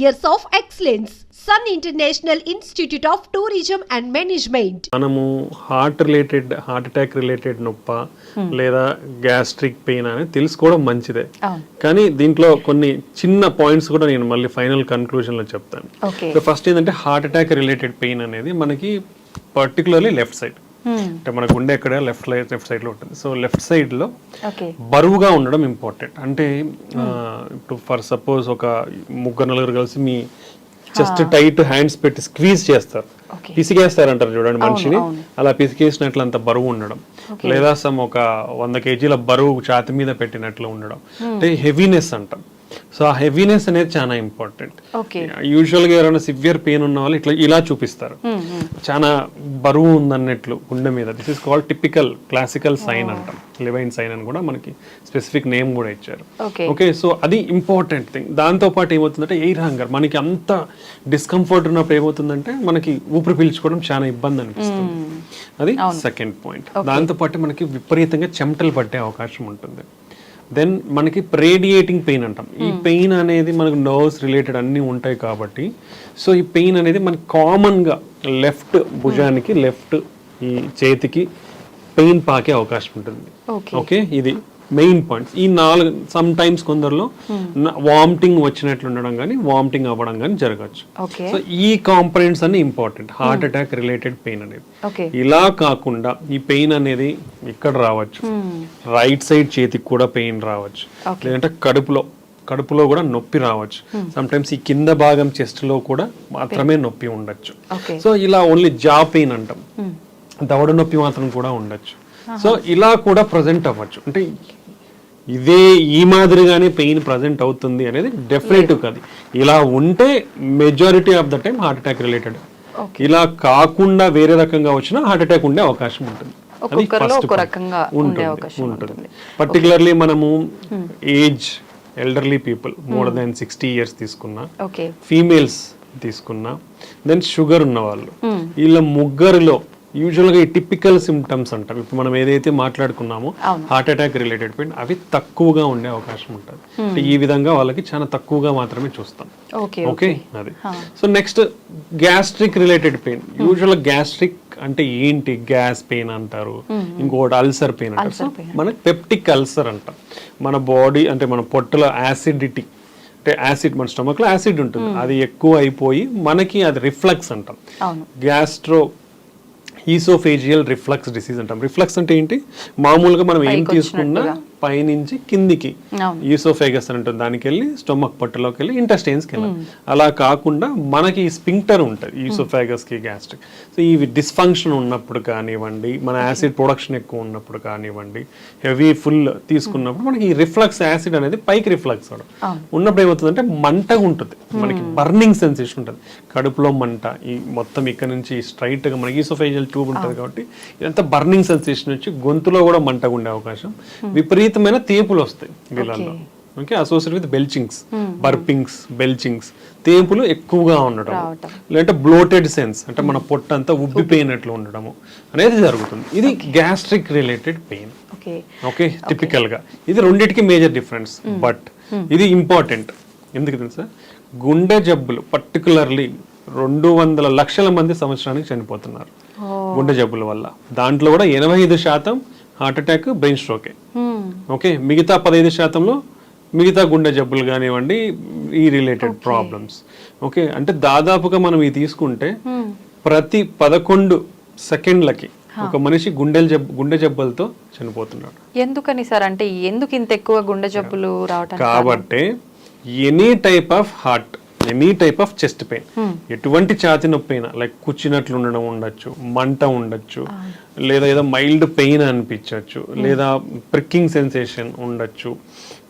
years of excellence. Sun International Institute of Tourism and Management. మనము heart related heart attack related నొప్ప లేదా gastric pain అనేది తెలుసుకోవడం మంచిదే. కానీ దీంట్లో కొన్ని చిన్న పాయింట్స్ కూడా నేను మళ్ళీ ఫైనల్ కన్క్లూజన్లో చెప్తాను. ఓకే ఫస్ట్ ఏంటంటే హార్ట్ అటాక్ రిలేటెడ్ పెయిన్ అనేది మనకి పర్టికులర్లీ లెఫ్ట్ సైడ్ అంటే మన గుండె ఎక్కడ లెఫ్ట్ లెఫ్ట్ సైడ్లో ఉంటుంది. సో లెఫ్ట్ సైడ్లో బరువుగా ఉండడం ఇంపార్టెంట్. అంటే ఇప్పుడు ఫర్ సపోజ్ ఒక ముగ్గురు నలుగురు కలిసి మీ చెస్ట్ టైట్ హ్యాండ్స్ పెట్టి స్క్వీజ్ చేస్తారు. Okay. పిసికేస్తారంటారు చూడండి మనిషిని. అలా పిసికేసినట్లు అంత బరువు ఉండడం. లేదా సమ్ ఒక వంద కేజీల బరువు ఛాతి మీద పెట్టినట్లు ఉండడం. అంటే హెవీనెస్ అంటాం. సో ఆ హెవీనెస్ అనేది చాలా ఇంపార్టెంట్. యూజువల్గా ఎవరైనా సివియర్ పెయిన్ ఉన్న వాళ్ళు ఇట్లా ఇలా చూపిస్తారు. చాలా బరువు ఉందన్నట్లు గుండె మీద. This is called typical classical sign అంటాం. లివైన్ సైన్ అని కూడా మనకి స్పెసిఫిక్ నేమ్ కూడా ఇచ్చారు. ఓకే ఓకే సో అది ఇంపార్టెంట్ థింగ్ దాంతో పాటు ఏమవుతుందంటే ఎయిర్ హంగర్ మనకి అంత డిస్కంఫర్ట్ ఉన్నప్పుడు ఏమవుతుందంటే మనకి ఊపిరి పీల్చుకోవడం చాలా ఇబ్బంది అనిపిస్తుంది. అది సెకండ్ పాయింట్ దాంతో పాటు మనకి విపరీతంగా చెమటలు పట్టే అవకాశం ఉంటుంది. దెన్ మనకి రేడియేటింగ్ పెయిన్ అంటాం. ఈ పెయిన్ అనేది మనకు నర్వ్స్ రిలేటెడ్ అన్నీ ఉంటాయి కాబట్టి సో ఈ పెయిన్ అనేది మనకి కామన్గా లెఫ్ట్ భుజానికి లెఫ్ట్ ఈ చేతికి పెయిన్ పాకే అవకాశం ఉంటుంది. ఓకే ఓకే ఇది మెయిన్ పాయింట్స్ ఈ నాలుగు సమ్ టైమ్స్ కొందరిలో వామిటింగ్ వచ్చినట్లు ఉండడం కానీ వామిటింగ్ అవ్వడం కానీ జరగచ్చు. సో ఈ కాంపనెంట్స్ అన్ని important heart attack related pain అనేది. ఇలా కాకుండా ఈ పెయిన్ అనేది ఇక్కడ రావచ్చు. రైట్ సైడ్ చేతికి కూడా పెయిన్ రావచ్చు. లేదంటే కడుపులో కడుపులో కూడా నొప్పి రావచ్చు. సమ్ టైమ్స్ ఈ కింద భాగం చెస్ట్లో కూడా మాత్రమే నొప్పి ఉండొచ్చు. సో ఇలా ఓన్లీ జా పెయిన్ అంటాం. దవడ నొప్పి మాత్రం కూడా ఉండొచ్చు. సో ఇలా కూడా ప్రజెంట్ అవ్వచ్చు. అంటే ఇదే ఈ మాదిరిగానే పెయిన్ ప్రజెంట్ అవుతుంది అనేది డెఫినెట్ కాదు. ఇలా ఉంటే majority of the time heart attack related ఇలా కాకుండా వేరే రకంగా వచ్చినా హార్ట్ అటాక్ ఉండే అవకాశం ఉంటుంది. ఉంటుంది పర్టికులర్లీ మనము age elderly people more than sixty years తీసుకున్నా. ఫీమేల్స్ తీసుకున్నా. దెన్ షుగర్ ఉన్న వాళ్ళు వీళ్ళ ముగ్గురిలో యూజువల్గా ఈ టిపికల్ సిమ్టమ్స్ అంటాం ఇప్పుడు మనం ఏదైతే మాట్లాడుకున్నామో. హార్ట్ అటాక్ రిలేటెడ్ పెయిన్ అవి తక్కువగా ఉండే అవకాశం ఉంటుంది. అంటే ఈ విధంగా వాళ్ళకి చాలా తక్కువగా మాత్రమే చూస్తాం. ఓకే ఓకే అది. So next gastric related pain usual gastric అంటే ఏంటి? గ్యాస్ పెయిన్ అంటారు. ఇంకోటి అల్సర్ పెయిన్ అంటారు. సో మనకి పెప్టిక్ అల్సర్ అంటాం. మన బాడీ అంటే మన పొట్టలో యాసిడిటీ అంటే యాసిడ్ మన స్టమక్లో యాసిడ్ ఉంటుంది. అది ఎక్కువ అయిపోయి మనకి అది రిఫ్లక్స్ అంటాం. గ్యాస్ట్రో ఈసోఫేజియల్ రిఫ్లక్స్ డిసీజ్ అంటాం. రిఫ్లక్స్ అంటే ఏంటి? మామూలుగా మనం ఏం తీసుకున్నా పైనుంచి కిందికి. అవును. ఈసోఫేగస్ అని ఉంటుంది. దానికి వెళ్ళి స్టొమక్ పొట్టలోకి వెళ్ళి ఇంటెస్టైన్స్కి వెళ్ళాలి. అలా కాకుండా మనకి స్పింక్టర్ ఉంటుంది. ఈసోఫేగస్కి గ్యాస్ట్రిక్ సో ఇవి డిస్ఫంక్షన్ ఉన్నప్పుడు కానివ్వండి మన యాసిడ్ ప్రొడక్షన్ ఎక్కువ ఉన్నప్పుడు కానివ్వండి హెవీ ఫుల్ తీసుకున్నప్పుడు మనకి ఈ రిఫ్లక్స్ యాసిడ్ అనేది పైకి రిఫ్లక్స్ అవడం ఉన్నప్పుడు ఏమవుతుందంటే మంటగా ఉంటుంది. మనకి బర్నింగ్ సెన్సేషన్ ఉంటుంది. కడుపులో మంట ఈ మొత్తం ఇక్కడ నుంచి స్ట్రైట్గా మనకి ఈసోఫేజియల్ ట్యూబ్ ఉంటుంది కాబట్టి ఇదంతా బర్నింగ్ సెన్సేషన్ వచ్చి గొంతులో కూడా మంటగా ఉండే అవకాశం. విపరీతమైన తేపులు వస్తాయి వీళ్ళల్లో. Okay. Associate with belchings burpings belchings తేపులు ఎక్కువగా ఉండడం. లేదంటే బ్లోటెడ్ సెన్స్ అంటే మన పొట్ట అంతా ఉబ్బిపోయినట్లు ఉండడము అనేది జరుగుతుంది. ఇది gastric related pain okay okay టిపికల్గా. ఇది రెండింటికి మేజర్ డిఫరెన్స్ బట్ ఇది ఇంపార్టెంట్ ఎందుకు తెలుసా? గుండె జబ్బులు పర్టికులర్లీ రెండు వందల లక్షల మంది సంవత్సరానికి చనిపోతున్నారు గుండె జబ్బుల వల్ల. దాంట్లో కూడా ఎనభై ఐదు శాతం హార్ట్ అటాక్ బ్రెయిన్ స్ట్రోకే ఓకే మిగతా పదహైదు శాతంలో మిగతా గుండె జబ్బులు కానివ్వండి ఈ రిలేటెడ్ ప్రాబ్లమ్స్ ఓకే అంటే దాదాపుగా మనం ఇది తీసుకుంటే ప్రతి పదకొండు సెకండ్లకి ఒక మనిషి గుండెల జబ్బు గుండె జబ్బులతో చనిపోతున్నాడు. ఎందుకని సార్? అంటే ఎందుకు ఇంత ఎక్కువ గుండె జబ్బులు రావటానికి కాబట్టి any type of heart any type of chest pain. ఎటువంటి ఛాతి నొప్పి అయినా లైక్ కూర్చున్నట్లు ఉండడం ఉండొచ్చు మంట ఉండొచ్చు లేదా ఏదో మైల్డ్ పెయిన్ అనిపించవచ్చు లేదా ప్రిక్కింగ్ సెన్సేషన్ ఉండొచ్చు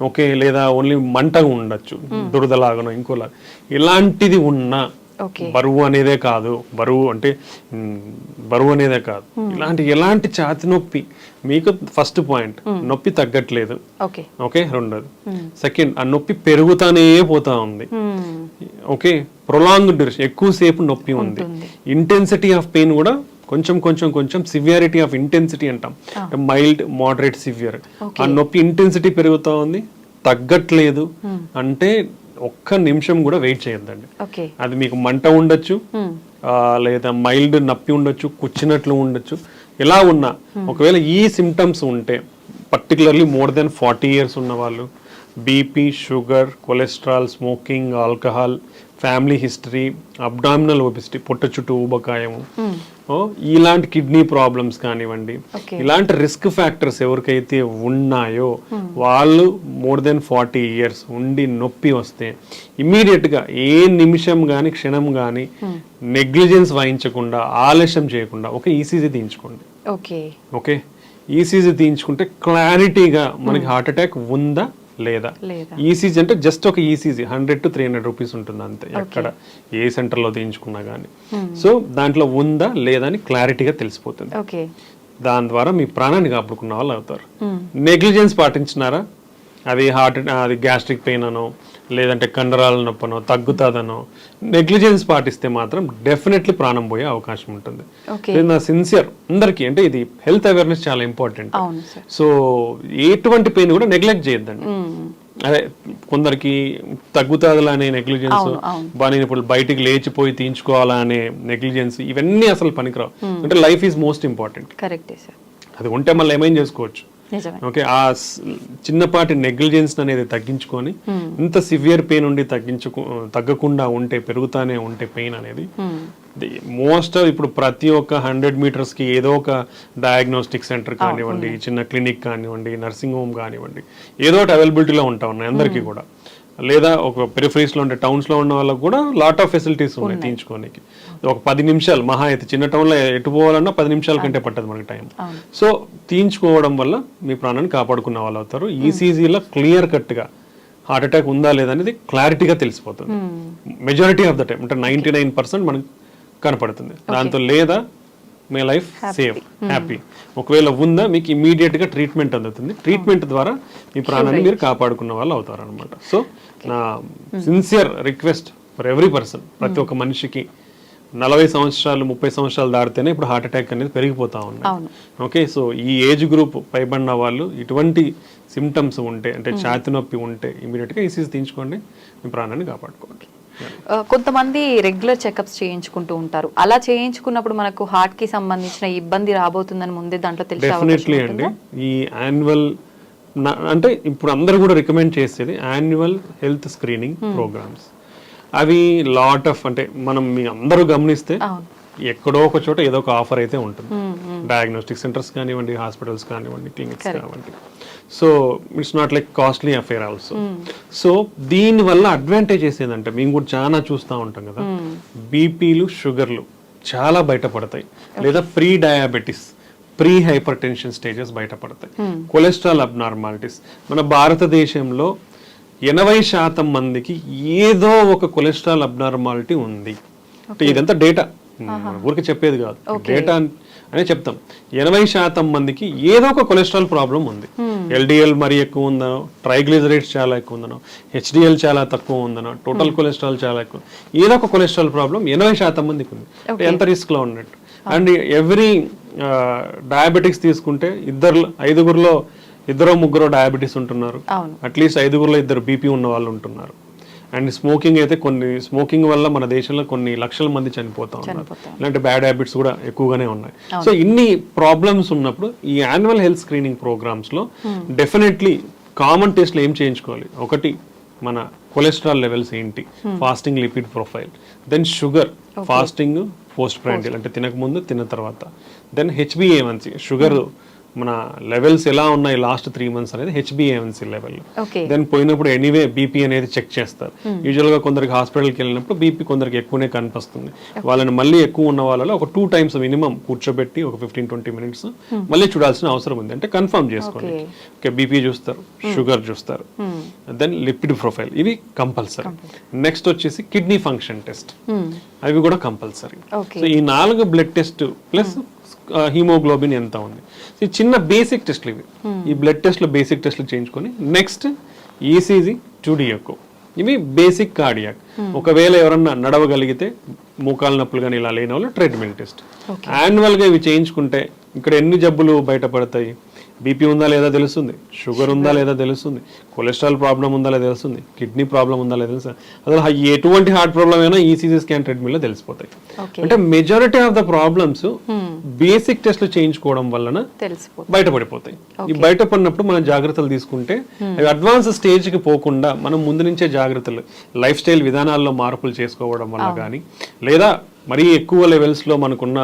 ఓకే లేదా ఓన్లీ మంటగా ఉండొచ్చు దురదలాగనో ఇంకోలాగా. ఇలాంటిది ఉన్నా బరువు అనేదే కాదు బరువు అంటే బరువు అనేదే కాదు. ఇలాంటి ఎలాంటి ఛాతి నొప్పి మీకు ఫస్ట్ పాయింట్ నొప్పి తగ్గట్లేదు. ఓకే. ఓకే రెండోది. సెకండ్ ఆ నొప్పి పెరుగుతానే పోతా ఉంది. ఓకే ప్రొలాంగ్ డ్యూరేషన్ ఎక్కువసేపు నొప్పి ఉంది. ఇంటెన్సిటీ ఆఫ్ పెయిన్ కూడా కొంచెం కొంచెం కొంచెం సివియారిటీ ఆఫ్ ఇంటెన్సిటీ అంటాం. మైల్డ్ మోడరేట్ సివియర్ ఆ నొప్పి ఇంటెన్సిటీ పెరుగుతా ఉంది తగ్గట్లేదు అంటే ఒక్క నిమిషం కూడా వెయిట్ చేయొద్దండి. అది మీకు మంట ఉండొచ్చు లేదా మైల్డ్ నప్పి ఉండొచ్చు కూర్చున్నట్లు ఉండొచ్చు. ఎలా ఉన్నా ఒకవేళ ఈ సిమ్టమ్స్ ఉంటే particularly more than forty years ఉన్న వాళ్ళు BP sugar cholesterol smoking alcohol family history abdominal obesity పొట్ట చుట్టూ ఊబకాయము. ఓ, ఇలాంటి కిడ్నీ ప్రాబ్లమ్స్ కానివ్వండి. ఇలాంటి రిస్క్ ఫ్యాక్టర్స్ ఎవరికైతే ఉన్నాయో వాళ్ళు మోర్ దెన్ ఫార్టీ ఇయర్స్ ఉండి నొప్పి వస్తే immediate గా ఏ నిమిషం కానీ క్షణం కానీ నెగ్లిజెన్స్ వహించకుండా ఆలస్యం చేయకుండా ఒక ఈసీజీ తీయించుకోండి. ఓకే ఓకే ఈసీజీ తీయించుకుంటే క్లారిటీగా మనకి హార్ట్ అటాక్ ఉందా? లేదా. ఈసీజీ అంటే జస్ట్ ఒక ECG hundred to three hundred rupees ఉంటుంది అంతే ఎక్కడ? ఏ సెంటర్లో తీయించుకున్నా కానీ సో దాంట్లో ఉందా లేదా అని క్లారిటీగా తెలిసిపోతుంది. దాని ద్వారా మీ ప్రాణాన్ని కాపాడుకున్న వాళ్ళు అవుతారు. నెగ్లిజెన్స్ పాటించినారా? అది హార్ట్ అది గ్యాస్ట్రిక్ పెయిన్ అనో లేదంటే కండరాల నొప్పనో తగ్గుతుందనో నెగ్లిజెన్స్ పాటిస్తే మాత్రం డెఫినెట్లీ ప్రాణం పోయే అవకాశం ఉంటుంది. ఇది నా సిన్సియర్ అందరికీ అంటే ఇది హెల్త్ అవేర్నెస్ చాలా ఇంపార్టెంట్. సో ఎటువంటి పెయిన్ కూడా నెగ్లెక్ట్ చేయొద్దండి. అదే కొందరికి తగ్గుతుందిలా అనే నెగ్లిజెన్స్ అవును, అవును. బా నేను ఇప్పుడు బయటికి లేచిపోయి తీయించుకోవాలా అనే నెగ్లిజెన్స్ ఇవన్నీ అసలు పనికిరావు. అంటే లైఫ్ ఈజ్ మోస్ట్ ఇంపార్టెంట్. కరెక్టే సార్. అది ఉంటే మళ్ళీ ఏమైనా చేసుకోవచ్చు? ఓకే ఆ చిన్నపాటి నెగ్లిజెన్స్ అనేది తగ్గించుకొని ఇంత సివియర్ పెయిన్ ఉండి తగ్గించుకు తగ్గకుండా ఉంటే పెరుగుతానే ఉంటే పెయిన్ అనేది మోస్ట్ ఇప్పుడు ప్రతి ఒక్క హండ్రెడ్ మీటర్స్కి ఏదో ఒక డయాగ్నోస్టిక్ సెంటర్ కానివ్వండి చిన్న క్లినిక్ కానివ్వండి నర్సింగ్ హోమ్ కానివ్వండి ఏదో ఒకటి అవైలబిలిటీలో ఉంటా ఉన్నాయి అందరికీ కూడా. లేదా ఒక పెరిఫరీస్లో ఉండే టౌన్స్లో ఉన్న వాళ్ళకి కూడా లాట్ ఆఫ్ ఫెసిలిటీస్ ఉన్నాయి తీయించుకోనికి. ఒక పది నిమిషాలు మహా అయితే చిన్న టౌన్లో ఎటు పోవాలన్నా పది నిమిషాల కంటే పట్టదు మనకి టైం సో తీయించుకోవడం వల్ల మీ ప్రాణాన్ని కాపాడుకున్న వాళ్ళు అవుతారు. ఈసీజీలో క్లియర్ కట్గా హార్ట్ అటాక్ ఉందా లేదా అనేది క్లారిటీగా తెలిసిపోతుంది. మెజారిటీ ఆఫ్ ద టైం అంటే నైన్టీ నైన్ పర్సెంట్ మనకు కనపడుతుంది. దాంతో లేదా మీ లైఫ్ సేఫ్ హ్యాపీ ఒకవేళ ఉందా మీకు ఇమీడియట్గా ట్రీట్మెంట్ అందుతుంది. ట్రీట్మెంట్ ద్వారా మీ ప్రాణాన్ని మీరు కాపాడుకున్న వాళ్ళు అవుతారు అనమాట సో నా sincere request for every person ప్రతి ఒక్క మనిషికి నలభై సంవత్సరాలు ముప్పై సంవత్సరాలు దాటితేనే ఇప్పుడు హార్ట్ అటాక్ అనేది పెరిగిపోతా ఉంది. అవును. ఓకే సో ఈ ఏజ్ గ్రూప్ పైబడిన వాళ్ళు ఇటువంటి సిమ్టమ్స్ ఉంటే అంటే ఛాతి నొప్పి ఉంటే ఇమీడియట్గా ఈసీజీ తీయించుకోండి మీ ప్రాణాన్ని కాపాడుకోండి. ఆ, కొంతమంది రెగ్యులర్ చెకప్స్ చేయించుకుంటూ ఉంటారు. అలా చేయించుకున్నప్పుడు మనకు హార్ట్కి సంబంధించిన ఇబ్బంది రాబోతుందని ముందే దాంట్లో తెలిసే అండి. ఈ యాన్యువల్ అంటే ఇప్పుడు అందరూ కూడా రికమెండ్ చేసేది యాన్యువల్ హెల్త్ స్క్రీనింగ్ ప్రోగ్రామ్స్ అవి లాట్ ఆఫ్ అంటే మనం మీ అందరూ గమనిస్తే. ఎక్కడో ఒక చోట ఏదో ఒక ఆఫర్ అయితే ఉంటుంది. డయాగ్నోస్టిక్ సెంటర్స్ కానివ్వండి హాస్పిటల్స్ కానివ్వండి క్లినిక్స్ కానివ్వండి. So it's not like costly affair also so దీని వల్ల అడ్వాంటేజెస్ ఏంటంటే మేము కూడా చాలా చూస్తూ ఉంటాం కదా. బీపీలు షుగర్లు చాలా బయటపడతాయి. లేదా pre diabetes pre hypertension stages బయటపడతాయి. Cholesterol abnormalities. మన భారతదేశంలో ఎనభై శాతం మందికి ఏదో ఒక కొలెస్ట్రాల్ అబ్నార్మాలిటీ ఉంది. అంటే ఇదంతా డేటా. ఊరికి చెప్పేది కాదు. డేటా అనే చెప్తాం. ఎనభై శాతం మందికి ఏదో ఒక కొలెస్ట్రాల్ ప్రాబ్లం ఉంది. ఎల్డిఎల్ మరి ఎక్కువ ఉందనో ట్రైగ్లిజరైడ్స్ చాలా ఎక్కువ ఉందనో హెచ్డిఎల్ చాలా తక్కువ ఉందనో టోటల్ కొలెస్ట్రాల్ చాలా ఎక్కువ. ఏదో ఒక కొలెస్ట్రాల్ ప్రాబ్లం ఎనభై శాతం మందికి ఉంది. ఎంత రిస్క్లో ఉన్నట్టు. అండ్ ఎవ్రీ డయాబెటిక్స్ తీసుకుంటే ఇద్దరు ఐదుగురులో ఇద్దరు ముగ్గురు డయాబెటీస్ ఉంటున్నారు. అట్లీస్ట్ ఐదుగురులో ఇద్దరు బీపీ ఉన్న వాళ్ళు ఉంటున్నారు. అండ్ స్మోకింగ్ అయితే కొన్ని స్మోకింగ్ వల్ల మన దేశంలో కొన్ని లక్షల మంది చనిపోతా ఉన్నారు. ఇలాంటి బ్యాడ్ హ్యాబిట్స్ కూడా ఎక్కువగానే ఉన్నాయి. సో ఇన్ని ప్రాబ్లమ్స్ ఉన్నప్పుడు ఈ యాన్యువల్ హెల్త్ స్క్రీనింగ్ ప్రోగ్రామ్స్లో డెఫినెట్లీ కామన్ టెస్ట్లు ఏం చేయించుకోవాలి? ఒకటి మన కొలెస్ట్రాల్ లెవెల్స్ ఏంటి? Fasting lipid profile. Then sugar. Fasting post prandial అంటే తినక ముందు తిన్న తర్వాత. దెన్ హెచ్బిఏవన్సీ షుగర్ మన లెవెల్స్ ఎలా ఉన్నాయి లాస్ట్ త్రీ మంత్స్ అనేది హెచ్బిఏవన్సీ లెవెల్ దెన్ పోయినప్పుడు ఎనీవే బీపీ అనేది చెక్ చేస్తారు. యూజువల్గా కొందరికి హాస్పిటల్కి వెళ్ళినప్పుడు బీపీ కొందరికి ఎక్కువనే కనిపిస్తుంది. వాళ్ళని మళ్ళీ ఎక్కువ ఉన్న వాళ్ళలో ఒక టూ టైమ్స్ మినిమం కూర్చోబెట్టి ఒక ఫిఫ్టీన్ ట్వంటీ మినిట్స్ మళ్ళీ చూడాల్సిన అవసరం ఉంది. అంటే కన్ఫర్మ్ చేసుకోండి. ఓకే బీపీ చూస్తారు షుగర్ చూస్తారు. దెన్ లిపిడ్ ప్రొఫైల్ ఇవి కంపల్సరీ నెక్స్ట్ వచ్చేసి కిడ్నీ ఫంక్షన్ టెస్ట్ అవి కూడా కంపల్సరీ. సో ఈ నాలుగు బ్లడ్ టెస్ట్ ప్లస్ హీమోగ్లోబిన్ ఎంత ఉంది? ఈ చిన్న బేసిక్ టెస్ట్లు ఇవి. ఈ బ్లడ్ టెస్ట్లు బేసిక్ టెస్ట్లు చేయించుకొని నెక్స్ట్ ఈసీజీ టూడియోకో ఇవి బేసిక్ కార్డియాక్ ఒకవేళ ఎవరన్నా నడవగలిగితే మోకాలు నొప్పులు కానీ ఇలా లేని వాళ్ళు ట్రెడ్మిల్ టెస్ట్ యాన్యువల్గా ఇవి చేయించుకుంటే ఇక్కడ ఎన్ని జబ్బులు బయటపడతాయి? బీపీ ఉందా లేదా తెలుస్తుంది? షుగర్ ఉందా లేదా తెలుస్తుంది? కొలెస్ట్రాల్ ప్రాబ్లం ఉందా లేదా తెలుస్తుంది? కిడ్నీ ప్రాబ్లం ఉందా లేదా తెలుస్తుంది? అసలు ఎటువంటి హార్ట్ ప్రాబ్లం అయినా ఈసీజీ స్కాన్ ట్రీట్మెంట్లో తెలిసిపోతాయి. అంటే majority of the problems basic టెస్ట్లు చేయించుకోవడం వలన బయటపడిపోతాయి. ఈ బయటపడినప్పుడు మనం జాగ్రత్తలు తీసుకుంటే అవి అడ్వాన్స్ స్టేజ్కి పోకుండా మనం ముందు నుంచే జాగ్రత్తలు లైఫ్ స్టైల్ విధానాల్లో మార్పులు చేసుకోవడం వల్ల కానీ లేదా మరీ ఎక్కువ లెవెల్స్లో మనకున్న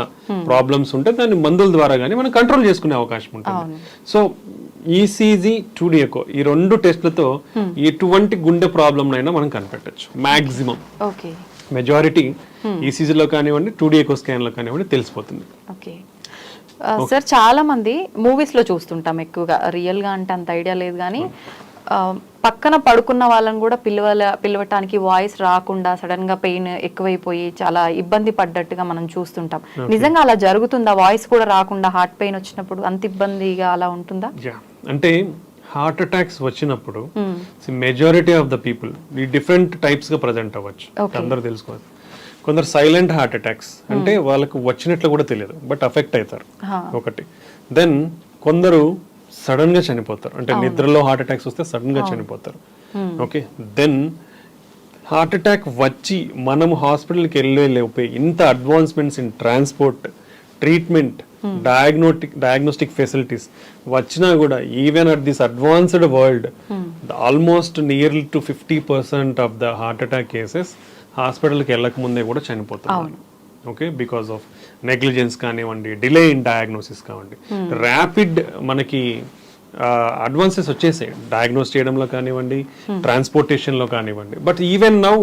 ప్రాబ్లమ్స్ ఉంటే దాన్ని మందుల ద్వారా కానీ మనం కంట్రోల్ చేసుకునే అవకాశం ఉంటుంది. సో ఈసీజీ టూడియకో ఈ రెండు టెస్ట్లతో ఎటువంటి గుండె ప్రాబ్లం అయినా మనం కనిపెట్టచ్చు. Maximum okay. మెజారిటీ ఈసీజీలో కానివ్వండి టూడియకో స్కాన్లో కానివ్వండి తెలిసిపోతుంది. ఓకే. సార్ చాలా మంది మూవీస్లో చూస్తుంటాం ఎక్కువగా. రియల్గా అంటే అంత ఐడియా లేదు కానీ ఆ, పక్కన పడుకున్న వాళ్ళని కూడా పిలవల పిలవటానికి వాయిస్ రాకుండా సడన్గా పెయిన్ ఎక్కువైపోయి చాలా ఇబ్బంది పడ్డట్టుగా మనం చూస్తుంటాం. నిజంగా అలా జరుగుతుందా? వాయిస్ కూడా రాకుండా హార్ట్ పెయిన్ వచ్చినప్పుడు అంత ఇబ్బందిగా అలా ఉంటుందా? అంటే హార్ట్ అటాక్స్ వచ్చినప్పుడు మెజారిటీ ఆఫ్ ద ఈ డిఫరెంట్ టైప్స్గా ప్రజెంట్ అవ్వచ్చు. అందరూ తెలుసుకోవాలి. కొందరు సైలెంట్ హార్ట్ అటాక్స్ అంటే వాళ్ళకు వచ్చినట్లు కూడా తెలియదు బట్ అఫెక్ట్ అవుతారు. ఒకటి. దెన్ కొందరు సడన్గా చనిపోతారు. అంటే నిద్రలో హార్ట్ అటాక్స్ వస్తే సడన్గా చనిపోతారు. ఓకే? దెన్ హార్ట్ అటాక్ వచ్చి మనం హాస్పిటల్కి వెళ్ళే లోపే ఇంత advancements in transport treatment diagnostic diagnostic facilities వచ్చినా కూడా even at this advanced world almost nearly to fifty percent of the heart attack cases హాస్పిటల్కి వెళ్ళక ముందే కూడా చనిపోతున్నారు. ఓకే? బికాస్ ఆఫ్ నెగ్లిజెన్స్ కానివ్వండి డిలే ఇన్ డయాగ్నోసిస్ కానివ్వండి. ర్యాపిడ్ మనకి అడ్వాన్సెస్ వచ్చేసాయి. డయాగ్నోస్ చేయడంలో కానివ్వండి ట్రాన్స్పోర్టేషన్లో కానివ్వండి. But even now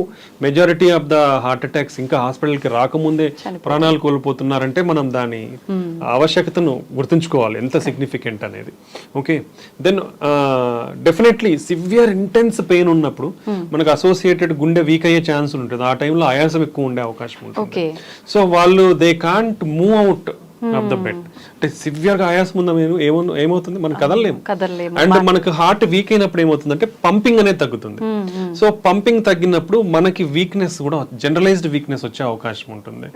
majority of the heart attacks ఇంకా హాస్పిటల్కి రాకముందే ప్రాణాలు కోల్పోతున్నారంటే మనం దాని ఆవశ్యకతను గుర్తుంచుకోవాలి ఎంత సిగ్నిఫికెంట్ అనేది. Okay then definitely severe intense pain ఉన్నప్పుడు మనకు అసోసియేటెడ్ గుండె వీక్ అయ్యే ఛాన్స్ ఉంటుంది. ఆ టైంలో ఆయాసం ఎక్కువ ఉండే అవకాశం ఉంటుంది. సో వాళ్ళు they can't move out of the bed అంటే సివియర్గా ఆయాసం ఉందా మేము ఏమో ఏమవుతుంది? మనం కదలలేము. కదలలేము. అండ్ మనకు హార్ట్ వీక్ అయినప్పుడు ఏమవుతుందంటే పంపింగ్ అనేది తగ్గుతుంది. సో పంపింగ్ తగ్గినప్పుడు మనకి వీక్నెస్ కూడా జనరలైజ్డ్ వీక్నెస్ వచ్చే అవకాశం ఉంటుంది.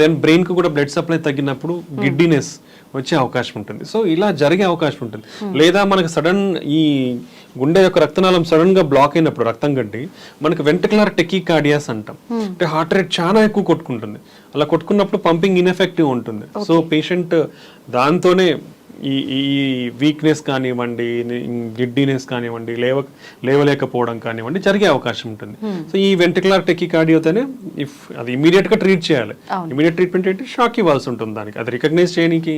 దెన్ బ్రెయిన్కు కూడా బ్లడ్ సప్లై తగ్గినప్పుడు గిడ్డినెస్ వచ్చే అవకాశం ఉంటుంది. సో ఇలా జరిగే అవకాశం ఉంటుంది. లేదా మనకు సడన్ ఈ గుండె యొక్క రక్తనాళం సడన్గా బ్లాక్ అయినప్పుడు రక్తం గడ్డి మనకు వెంట్రుకులర్ టెకీ కార్డియాస్ అంటాం అంటే హార్ట్ రేట్ చాలా ఎక్కువ కొట్టుకుంటుంది. అలా కొట్టుకున్నప్పుడు పంపింగ్ ఇన్ఎఫెక్టివ్ ఉంటుంది. సో పేషెంట్ దాంతోనే ఈ ఈ వీక్నెస్ కానివ్వండి గిడ్డినెస్ కానివ్వండి లేవ లేవలేకపోవడం కానివ్వండి జరిగే అవకాశం ఉంటుంది. సో ఈ వెంట్రుకులర్ టెకీ కార్డియోతోనే ఇఫ్ అది ఇమీడియట్గా ట్రీట్ చేయాలి ఇమీడియట్ ట్రీట్మెంట్ ఏంటి? షాక్ ఇవ్వాల్సి ఉంటుంది దానికి. అది రికగ్నైజ్ చేయడానికి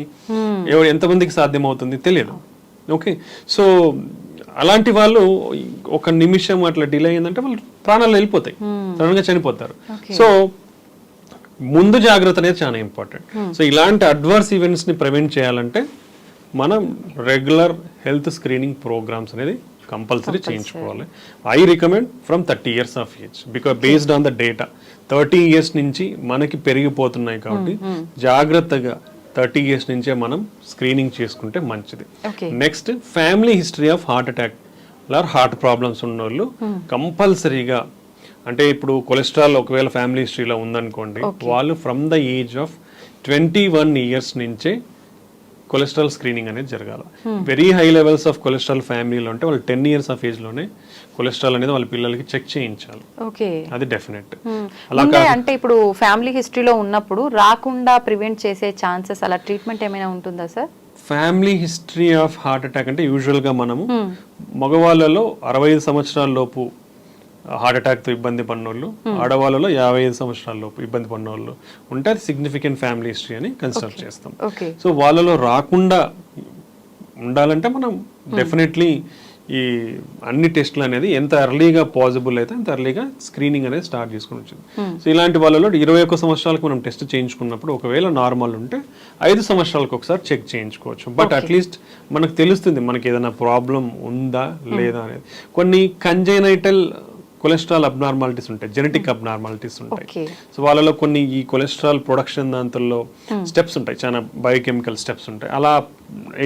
ఎవరు ఎంతమందికి సాధ్యం అవుతుంది తెలియదు. ఓకే సో అలాంటి వాళ్ళు ఒక నిమిషం అట్లా డిలే అయిందంటే వాళ్ళు ప్రాణాలు వెళ్ళిపోతాయి. సడన్గా చనిపోతారు. సో ముందు జాగ్రత్త అనేది చాలా ఇంపార్టెంట్ సో ఇలాంటి అడ్వర్స్ ఈవెంట్స్ని ప్రివెంట్ చేయాలంటే మనం రెగ్యులర్ హెల్త్ స్క్రీనింగ్ ప్రోగ్రామ్స్ అనేది కంపల్సరీ చేయించుకోవాలి. I recommend from thirty years of age because based on the data thirty years నుంచి మనకి పెరిగిపోతున్నాయి కాబట్టి జాగ్రత్తగా థర్టీ ఇయర్స్ నుంచే మనం స్క్రీనింగ్ చేసుకుంటే మంచిది. Next family history of heart attack or heart problems ఉన్న వాళ్ళు కంపల్సరీగా అంటే ఇప్పుడు కొలెస్ట్రాల్ ఒకవేళ ఫ్యామిలీ హిస్టరీలో ఉందనుకోండి వాళ్ళు from the age of twenty one years నుంచే కొలెస్ట్రాల్ స్క్రీనింగ్ అనేది జరగాలి. Very high levels of cholesterol ఫ్యామిలీలో అంటే వాళ్ళు టెన్ ఇయర్స్ ఆఫ్ ఏజ్లోనే కొలెస్ట్రాల్ అనేది వాళ్ళ పిల్లలకి చెక్ చేయించాలి. ఓకే అది డెఫినెట్ ముందే అంటే ఇప్పుడు ఫ్యామిలీ హిస్టరీలో ఉన్నప్పుడు రాకుండా ప్రివెంట్ చేసే ఛాన్సెస్ అలా ట్రీట్మెంట్ ఏమైనా ఉంటుందా sir family history of heart attack అంటే యూజువల్గా మనము మగవాళ్ళలో అరవై ఐదు సంవత్సరాల లోపు హార్ట్ అటాక్తో ఇబ్బంది పడినోళ్ళు ఆడవాళ్ళలో యాభై ఐదు సంవత్సరాల లోపు ఇబ్బంది పడినోళ్ళు ఉంటే అది సిగ్నిఫికెంట్ ఫ్యామిలీ హిస్టరీ అని కన్సిడర్ చేస్తాం. సో వాళ్ళలో రాకుండా ఉండాలంటే మనం డెఫినెట్లీ ఈ అన్ని టెస్టులు అనేది ఎంత ఎర్లీగా పాసిబుల్ అయితే అంత ఎర్లీగా స్క్రీనింగ్ అనేది స్టార్ట్ చేసుకుని వచ్చింది. సో ఇలాంటి వాళ్ళలో ఇరవై ఒక్క సంవత్సరాలకు మనం టెస్ట్ చేయించుకున్నప్పుడు ఒకవేళ నార్మల్ ఉంటే ఐదు సంవత్సరాలకు ఒకసారి చెక్ చేయించుకోవచ్చు. బట్ అట్లీస్ట్ మనకు తెలుస్తుంది మనకి ఏదైనా ప్రాబ్లం ఉందా లేదా అనేది. కొన్ని కంజైనైటల్ కొలెస్ట్రాల్ అబ్నార్మాలిటీస్ ఉంటాయి జెనెటిక్ అబ్నార్మాలిటీస్ ఉంటాయి. ఓకే సో వాళ్ళలో కొన్ని ఈ కొలెస్ట్రాల్ ప్రొడక్షన్ దాంట్లో స్టెప్స్ ఉంటాయి చాలా బయోకెమికల్ స్టెప్స్ ఉంటాయి. అలా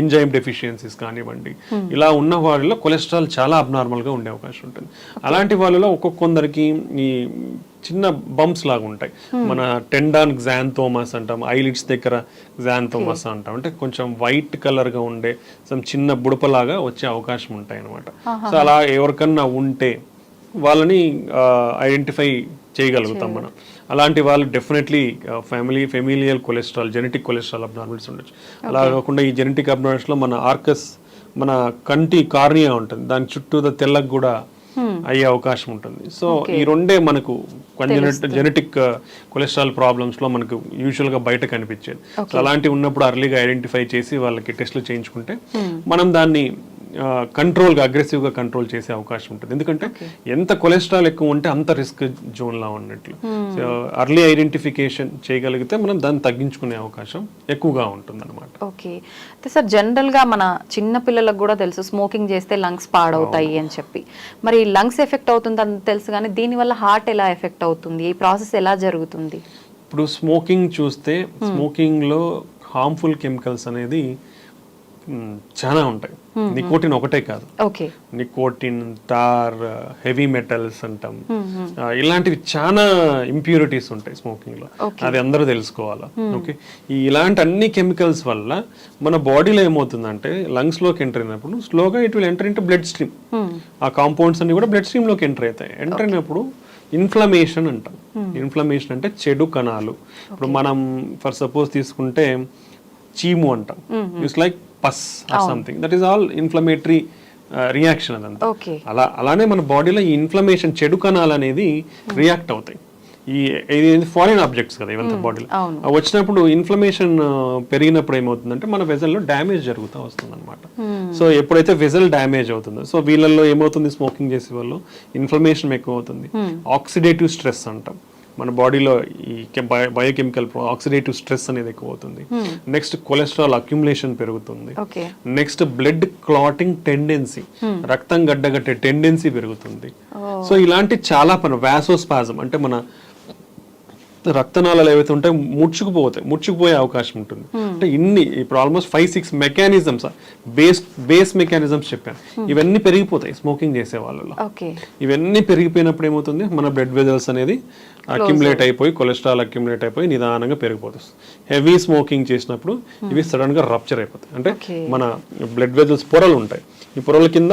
ఎంజైమ్ డెఫిషియన్సీస్ కానివ్వండి ఇలా ఉన్న వాళ్ళలో కొలెస్ట్రాల్ చాలా abnormal గా ఉండే అవకాశం ఉంటుంది. అలాంటి వాళ్ళలో ఒక్కొక్క కొందరికి ఈ చిన్న బంప్స్ లాగా ఉంటాయి. మన టెండాన్ గ్జాంతోమస్ అంటాం ఐలిడ్స్ దగ్గర గ్జాంతోమస్ అంటాం. అంటే కొంచెం వైట్ కలర్గా ఉండే some చిన్న బుడపలాగా వచ్చే అవకాశం ఉంటాయి అనమాట సో అలా ఎవరికన్నా ఉంటే వాళ్ళని ఐడెంటిఫై చేయగలుగుతాం మనం. అలాంటి వాళ్ళు definitely family familial cholesterol genetic cholesterol abnormals ఉండొచ్చు. అలా కాకుండా ఈ జెనెటిక్ అబ్నార్మల్స్లో మన ఆర్కస్ మన కంటి కార్నియా ఉంటుంది. దాని చుట్టూ తెల్లకి కూడా అయ్యే అవకాశం ఉంటుంది. సో ఈ రెండే మనకు జెనెటిక్ కొలెస్ట్రాల్ ప్రాబ్లమ్స్లో మనకు యూజువల్గా బయట కనిపించేది. సో అలాంటివి ఉన్నప్పుడు అర్లీగా ఐడెంటిఫై చేసి వాళ్ళకి టెస్ట్లు చేయించుకుంటే మనం దాన్ని కంట్రోల్గా అగ్రెసివ్గా కంట్రోల్ చేసే అవకాశం ఉంటుంది. ఎందుకంటే ఎంత కొలెస్ట్రాల్ ఎక్కువ ఉంటే అంత రిస్క్ జోన్ లా ఉన్నట్లు సో అర్లీ ఐడెంటిఫికేషన్ చేయగలిగితే మనం దాన్ని తగ్గించుకునే అవకాశం ఎక్కువగా ఉంటుంది అనమాట ఓకే అయితే సార్ జనరల్గా మన చిన్న పిల్లలకు కూడా తెలుసు స్మోకింగ్ చేస్తే లంగ్స్ పాడవుతాయి అని చెప్పి. మరి లంగ్స్ ఎఫెక్ట్ అవుతుంది అని తెలుసు కానీ దీనివల్ల హార్ట్ ఎలా ఎఫెక్ట్ అవుతుంది? ఈ ప్రాసెస్ ఎలా జరుగుతుంది? ఇప్పుడు స్మోకింగ్ చూస్తే స్మోకింగ్లో హార్మ్ఫుల్ కెమికల్స్ అనేది చాలా ఉంటాయి. నికోటిన్ ఒకటే కాదు. నికోటిన్ టార్ హెవీ మెటల్స్ అంటాం. ఇలాంటివి చాలా ఇంప్యూరిటీస్ ఉంటాయి స్మోకింగ్లో అది అందరూ తెలుసుకోవాలా? ఓకే. ఈ ఇలాంటి అన్ని కెమికల్స్ వల్ల మన బాడీలో ఏమవుతుందంటే లంగ్స్లోకి ఎంటర్ అయినప్పుడు స్లోగా it will enter into blood stream. ఆ కాంపౌండ్స్ అన్ని కూడా బ్లడ్ స్ట్రీమ్లోకి ఎంటర్ అవుతాయి. ఎంటర్ అయినప్పుడు ఇన్ఫ్లమేషన్ అంటాం. ఇన్ఫ్లమేషన్ అంటే చెడు కణాలు. ఇప్పుడు మనం ఫర్ సపోజ్ తీసుకుంటే చీము అంటాం. It's like pus or something that is all inflammatory reaction అదంతా. అలా అలానే మన బాడీలో ఈ ఇన్ఫ్లమేషన్ చెడు కణాలు అనేది రియాక్ట్ అవుతాయి. ఈ ఇది ఫారిన్ ఆబ్జెక్ట్స్ కదా ఇవంతా బాడీలో. అవును. వచ్చినప్పుడు ఇన్ఫ్లమేషన్ పెరిగినప్పుడు ఏమవుతుందంటే మన వెజల్లో డ్యామేజ్ జరుగుతూ వస్తుంది అనమాట సో ఎప్పుడైతే వెజల్ డ్యామేజ్ అవుతుందో సో వీళ్ళల్లో ఏమవుతుంది స్మోకింగ్ చేసే వాళ్ళు ఇన్ఫ్లమేషన్ ఎక్కువ అవుతుంది. ఆక్సిడేటివ్ స్ట్రెస్ అంటాం. మన బాడీలో ఈ బయోకెమికల్ ఆక్సిడేటివ్ స్ట్రెస్ అనేది ఎక్కువ అవుతుంది నెక్స్ట్ కొలెస్ట్రాల్ అక్యుములేషన్ పెరుగుతుంది. నెక్స్ట్ బ్లడ్ క్లాటింగ్ టెండెన్సీ రక్తం గడ్డగట్టే టెండెన్సీ పెరుగుతుంది. సో ఇలాంటి చాలా పని వ్యాసోస్పాజం అంటే మన రక్తనాళాలు ఏవైతే ఉంటాయో ముడుచుకుపోతాయి ముడుచుకుపోయే అవకాశం ఉంటుంది. అంటే ఇన్ని ఇప్పుడు almost five six mechanisms base base mechanisms చెప్పాను. ఇవన్నీ పెరిగిపోతాయి స్మోకింగ్ చేసే వాళ్ళలో. ఇవన్నీ పెరిగిపోయినప్పుడు ఏమవుతుంది? మన బ్లడ్ వెజల్స్ అనేది అక్యుములేట్ అయిపోయి కొలెస్ట్రాల్ అక్యుములేట్ అయిపోయి నిదానంగా పెరిగిపోతుంది. హెవీ స్మోకింగ్ చేసినప్పుడు ఇవి సడన్గా రప్చర్ అయిపోతాయి. అంటే. మన బ్లడ్ వెజల్స్ పొరలు ఉంటాయి. ఈ పొరల కింద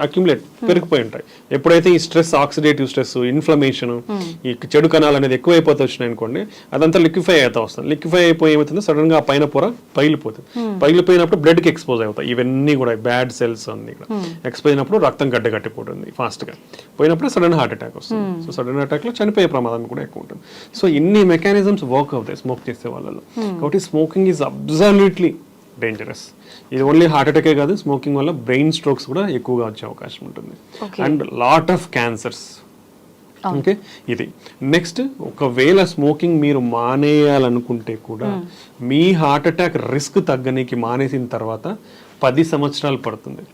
అక్యుములేట్ పెరిగిపోయి ఉంటాయి. ఎప్పుడైతే ఈ స్ట్రెస్ ఆక్సిడేటివ్ స్ట్రెస్ ఇన్ఫ్లమేషన్ ఈ చెడు కణాలు అనేది ఎక్కువైపోతే వచ్చినాయి అనుకోండి అదంతా లిక్విఫై అవుతా వస్తుంది. లిక్విఫై అయిపోయి ఏమవుతుంది? సడన్గా ఆ పైన పొర పగిలిపోతుంది. పగిలిపోయినప్పుడు బ్లడ్కి ఎక్స్పోజ్ అవుతాయి. ఇవన్నీ కూడా బ్యాడ్ సెల్స్ అన్ని కూడా. ఎక్స్పోజ్ అయినప్పుడు రక్తం గడ్డ కట్టిపోతుంది ఫాస్ట్గా. పోయినప్పుడు సడన్ హార్ట్ అటాక్ వస్తుంది. సో సడన్ అటాక్లో చనిపోయే ప్రమాదం కూడా ఎక్కువ ఉంటుంది. సో ఇన్ని మెకానిజమ్స్ వర్క్ అవుతాయి స్మోక్ చేసే వాళ్ళలో కాబట్టి స్మోకింగ్ ఈజ్ అబ్జల్యూట్లీ డేంజరస్ ఇది ఓన్లీ హార్ట్ అటాకే కాదు స్మోకింగ్ వల్ల బ్రెయిన్ స్ట్రోక్స్ కూడా ఎక్కువగా వచ్చే అవకాశం ఉంటుంది. And lot of cancers okay ఇది. నెక్స్ట్ ఒకవేళ స్మోకింగ్ మీరు మానేయాలనుకుంటే కూడా మీ హార్ట్ అటాక్ రిస్క్ తగ్గనీకి మానేసిన తర్వాత పది సంవత్సరాలు పడుతుంది.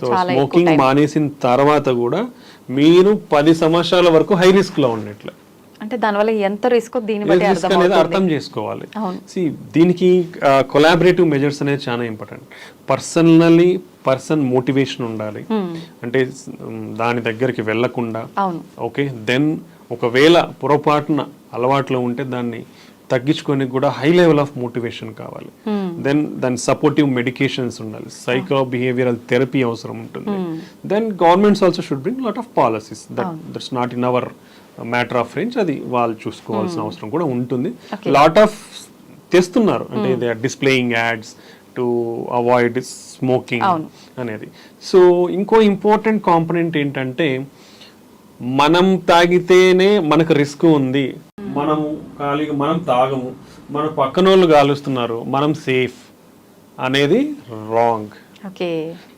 సో స్మోకింగ్ మానేసిన తర్వాత కూడా మీరు పది సంవత్సరాల వరకు హై రిస్క్లో ఉన్నట్లు. అంటే దానివల్ల ఎంత రిస్క్ బట్టి రిస్క్ అనేది అర్థం చేసుకోవాలి. See, దీనికి కొలాబరేటివ్ మెజర్స్ అనేది చాలా ఇంపార్టెంట్ పర్సనలీ పర్సన్ మోటివేషన్ ఉండాలి. అంటే ఉమ్, దాని దగ్గరికి వెళ్ళకుండా. ఓకే దెన్ ఒకవేళ పొరపాటున అలవాట్లో ఉంటే దాన్ని తగ్గించుకొని కూడా హై లెవెల్ ఆఫ్ మోటివేషన్ కావాలి. దెన్ దాని సపోర్టివ్ మెడికేషన్స్ ఉండాలి. సైకో బిహేవియరల్ థెరపీ అవసరం ఉంటుంది. Then governments also should bring lot of policies that that's not in our matter of range అది వాళ్ళు చూసుకోవాల్సిన అవసరం కూడా ఉంటుంది. లాట్ ఆఫ్ తెస్తున్నారు. అంటే they are displaying ads to avoid smoking. అనేది. సో ఇంకో ఇంపార్టెంట్ కాంపనెంట్ ఏంటంటే మనం తాగితేనే మనకు రిస్క్ ఉంది. మనము ఖాళీగా మనం తాగము. మన పక్కన వాళ్ళు కాలుస్తున్నారు మనం సేఫ్ అనేది wrong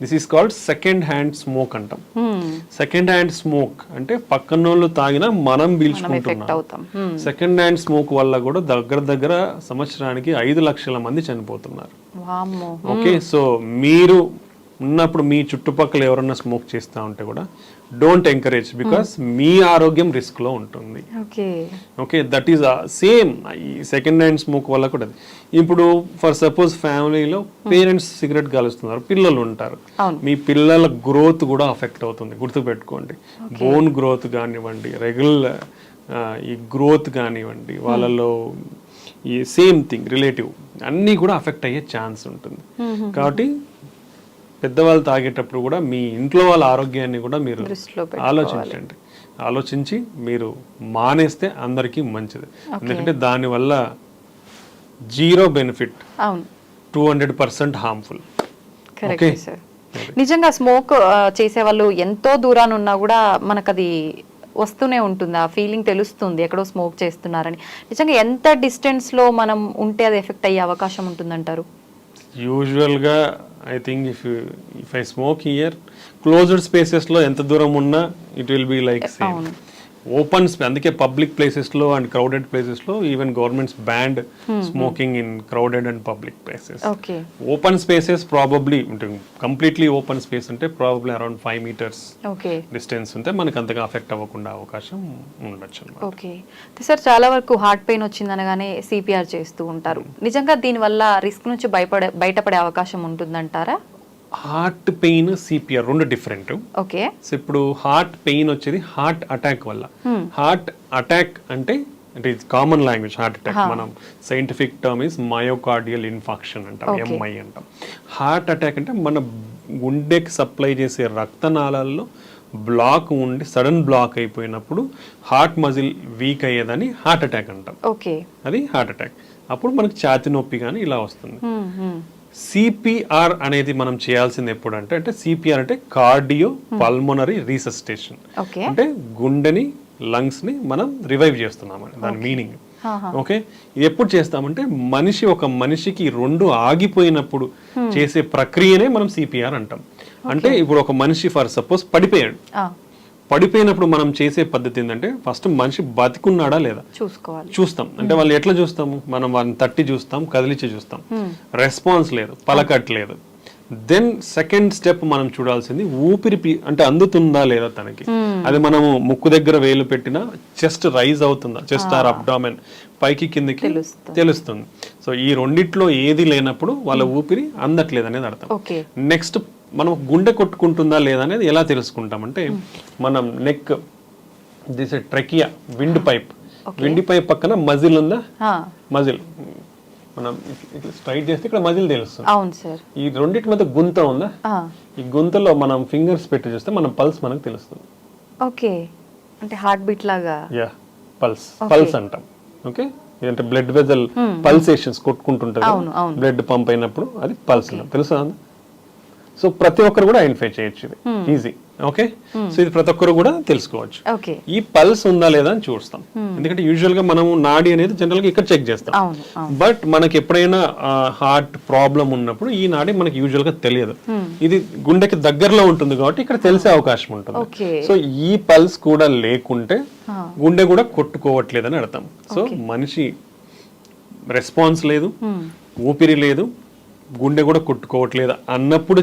this is called second hand smoke అంటాం. సెకండ్ హ్యాండ్ స్మోక్ అంటే పక్కన వాళ్ళు తాగినా మనం పీల్చుకుంటున్నాం. Hmm. సెకండ్ హ్యాండ్ స్మోక్ వల్ల కూడా దగ్గర దగ్గర సంవత్సరానికి ఐదు లక్షల మంది చనిపోతున్నారు. ఓకే సో మీరు ఉన్నప్పుడు మీ చుట్టుపక్కల ఎవరన్నా స్మోక్ చేస్తూ ఉంటే కూడా డోంట్ ఎంకరేజ్ బికాస్ మీ ఆరోగ్యం రిస్క్లో ఉంటుంది. ఓకే దట్ ఈస్ సేమ్ ఈ సెకండ్ హ్యాండ్ స్మోక్ వల్ల కూడా. ఇప్పుడు ఫర్ సపోజ్ ఫ్యామిలీలో పేరెంట్స్ సిగరెట్ కాలుస్తున్నారు పిల్లలు ఉంటారు. మీ పిల్లల గ్రోత్ కూడా అఫెక్ట్ అవుతుంది. గుర్తుపెట్టుకోండి. బోన్ గ్రోత్ కానివ్వండి రెగ్యులర్ ఈ గ్రోత్ కానివ్వండి వాళ్ళలో ఈ సేమ్ థింగ్ రిలేటివ్ అన్నీ కూడా అఫెక్ట్ అయ్యే ఛాన్స్ ఉంటుంది. కాబట్టి పెద్దవాళ్ళు తాగేటప్పుడు కూడా మీ ఇంట్లో వాళ్ళ ఆరోగ్యాన్ని కూడా మీరు ఆలోచించండి. ఆలోచించి మీరు మానేస్తే అందరికీ మంచిది. ఎందుకంటే దానివల్ల జీరో బెనిఫిట్. అవును. Two hundred percent harmful. Correct sir. నిజంగా స్మోక్ చేసే వాళ్ళు ఎంతో దూరాన్ని ఉన్నా కూడా మనకు అది వస్తూనే ఉంటుంది. ఆ ఫీలింగ్ తెలుస్తుంది ఎక్కడో స్మోక్ చేస్తున్నారని. నిజంగా ఎంత distance లో మనం ఉంటే అది ఎఫెక్ట్ అయ్యే అవకాశం ఉంటుందంటారు? యూజువల్గా I think if if I smoke near closed స్పేసెస్లో ఎంత దూరం ఉన్నా it will be like same open అందుకే పబ్లిక్ ప్లేసెస్లో అండ్ క్రౌడెడ్ ప్లేసెస్లో even governments banned smoking in crowded and public places okay open spaces probably ఉంటుంది కంప్లీట్లీ ఓపెన్ స్పేస్ అంటే probably around five metres okay distance ఉంటే మనకు అంతగా affect అవ్వకుండా అవకాశం ఉండొచ్చు ఓకే సార్ చాలా వరకు హార్ట్ పెయిన్ వచ్చిందనగానే సిపిఆర్ చేస్తూ ఉంటారు. నిజంగా దీనివల్ల రిస్క్ నుంచి భయపడే బయటపడే అవకాశం ఉంటుందంటారా? హార్ట్ పెయిన్ సిపిఆర్ రెండు డిఫరెంట్ ఓకే. సో ఇప్పుడు హార్ట్ పెయిన్ వచ్చేది హార్ట్ అటాక్ వల్ల. హార్ట్ అటాక్ అంటే అంటే ఇది కామన్ లాంగ్వేజ్ హార్ట్ అటాక్ మనం scientific term is myocardial infarction అంటాం. ఎంఐ అంటాం. హార్ట్ అటాక్ అంటే మన గుండెకి సప్లై చేసే రక్తనాళాల్లో బ్లాక్ ఉండి సడన్ బ్లాక్ అయిపోయినప్పుడు హార్ట్ మజిల్ వీక్ అయ్యేదని హార్ట్ అటాక్ అంటాం. ఓకే. అది హార్ట్ అటాక్. అప్పుడు మనకి ఛాతి నొప్పి కానీ ఇలా వస్తుంది. సిపిఆర్ అనేది మనం చేయాల్సింది ఎప్పుడు అంటే అంటే సిపిఆర్ అంటే కార్డియో పల్మొనరీ రీసస్టేషన్. అంటే గుండెని లంగ్స్ని మనం రివైవ్ చేస్తున్నాం దాని మీనింగ్. ఓకే? ఇది ఎప్పుడు చేస్తామంటే మనిషి ఒక మనిషికి రెండు ఆగిపోయినప్పుడు చేసే ప్రక్రియనే మనం సిపిఆర్ అంటాం. అంటే ఇప్పుడు ఒక మనిషి ఫర్ సపోజ్ పడిపోయాడు. పడిపోయినప్పుడు మనం చేసే పద్ధతి ఏంటంటే ఫస్ట్ మనిషి బతికున్నాడా లేదా? చూసుకోవాలి. చూస్తాం. అంటే వాళ్ళు ఎట్లా చూస్తాము? మనం వాళ్ళని తట్టి చూస్తాం కదిలించి చూస్తాం. రెస్పాన్స్ లేదు పలకట్లేదు. దెన్ సెకండ్ స్టెప్ మనం చూడాల్సింది ఊపిరి అంటే అందుతుందా లేదా తనకి? అది మనము ముక్కు దగ్గర వేలు పెట్టినా చెస్ట్ రైజ్ అవుతుందా? Chest or abdomen. పైకి కిందకి తెలుస్తుంది. సో ఈ రెండిట్లో ఏది లేనప్పుడు వాళ్ళ ఊపిరి అందట్లేదు అనేది అర్థం నెక్స్ట్ మనం గుండె కొట్టుకుంటుందా లేదా అనేది ఎలా తెలుసుకుంటామంటే మనం neck this trachea windpipe windpipe పక్కన మజిల్ ఉందా? మజిల్ మనం స్ట్రైట్ చేస్తే ఇక్కడ మజిల్ తెలుస్తుంది. అవును సార్. ఈ రెండింటి మధ్య గుంత ఉందా? ఈ గుంతలో మనం ఫింగర్స్ పెట్టి చూస్తే మన పల్స్ మనకు తెలుస్తుంది. ఓకే. అంటే హార్ట్ బీట్ లాగా. యా పల్స్ పల్స్ అంటాం. ఓకే ఇదంటే బ్లడ్ వెజల్ పల్సేషన్స్ కొట్టుకుంటుంటుంది అవును, అవును. బ్లడ్ పంప్ అయినప్పుడు అది పల్స్ తెలుసా? సో ప్రతి ఒక్కరు కూడా ఐడెంటిఫై చేయొచ్చు ఇది ఈజీ ఓకే సో ఇది ప్రతి ఒక్కరు కూడా తెలుసుకోవచ్చు. ఓకే ఈ పల్స్ ఉందా లేదా అని చూస్తాం. ఎందుకంటే యూజువల్గా మనం నాడి అనేది జనరల్గా ఇక్కడ చెక్ చేస్తాం. బట్ మనకి ఎప్పుడైనా హార్ట్ ప్రాబ్లం ఉన్నప్పుడు ఈ నాడి మనకి యూజువల్గా తెలియదు ఇది గుండెకి దగ్గరలో ఉంటుంది కాబట్టి ఇక్కడ తెలిసే అవకాశం ఉంటుంది. సో ఈ పల్స్ కూడా లేకుంటే గుండె కూడా కొట్టుకోవట్లేదని అర్థం. సో మనిషి రెస్పాన్స్ లేదు. ఊపిరి లేదు. గుండె కూడా కొట్టుకోవట్లేదు అన్నప్పుడు